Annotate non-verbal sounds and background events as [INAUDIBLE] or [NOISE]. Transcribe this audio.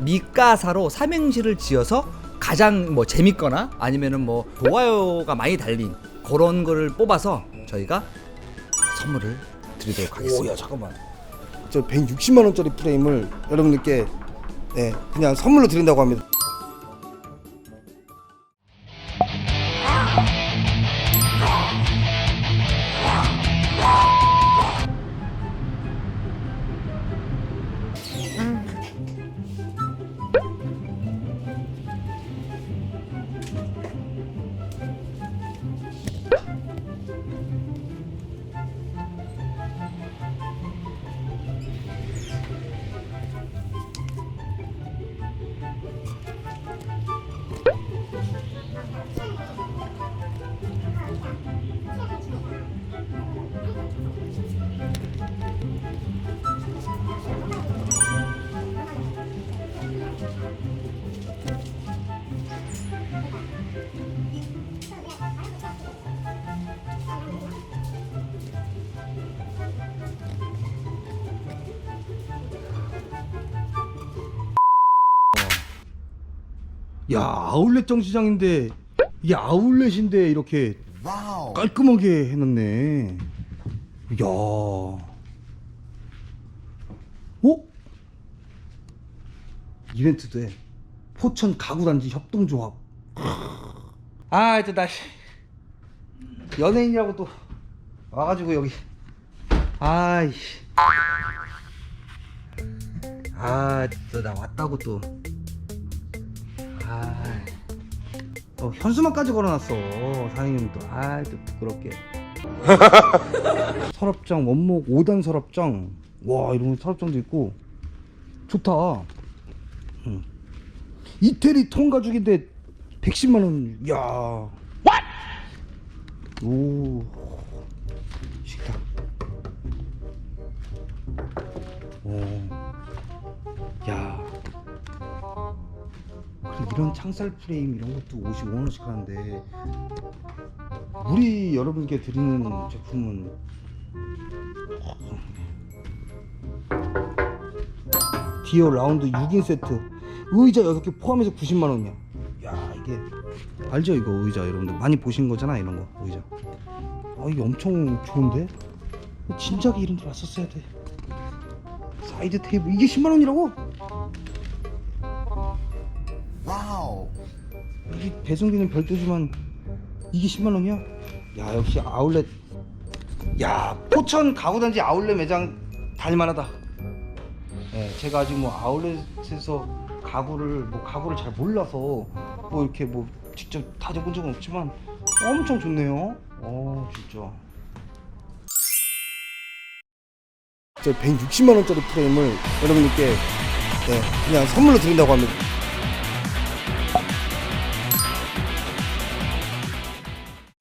미가사로 삼행시를 지어서 가장 뭐 재밌거나 아니면은 뭐 좋아요가 많이 달린 그런 거를 뽑아서 저희가 선물을 드리도록 하겠습니다. 오야 잠깐만 저 160만 원짜리 프레임을 여러분들께 네, 그냥 선물로 드린다고 합니다 야 아울렛 정시장인데 이게 아울렛인데 이렇게 깔끔하게 해놨네. 야. 어? 이벤트도 해. 포천 가구단지 협동조합. 아 이제 나 씨, 연예인이라고 또 와가지고 여기. 아이씨. 아 진짜 나 왔다고 또 아, 어, 현수막까지 걸어놨어 사장님 또, 아, 또 부끄럽게. [LAUGHS] 서랍장 원목 5단 서랍장, 와 이런 서랍장도 있고 좋다. 응. 이태리 통가죽인데 110만 원, 야. 오, 식탁. 오, 야. 이런 창살 프레임 이런 것도 55원씩 하는데 우리 여러분께 드리는 제품은 디어 라운드 6인 세트. 의자 6개 포함해서 90만 원이야. 야 이게 알죠 이거 의자 여러분들? 많이 보신 거잖아 이런 거 의자. 아 이게 엄청 좋은데? 진작에 이런 데 왔었어야 돼. 사이드 테이블. 이게 10만 원이라고? 이게 배송비는 별도지만 이게 10만 원이야? 야 역시 아울렛. 야 포천 가구단지 아울렛 매장 다닐만하다. 예, 제가 아직 뭐 아울렛에서 가구를 뭐 가구를 잘 몰라서 뭐 이렇게 뭐 직접 다녀본 적은 없지만 엄청 좋네요. 어 진짜. 저 160만 원짜리 프레임을 여러분들께 네, 그냥 선물로 드린다고 합니다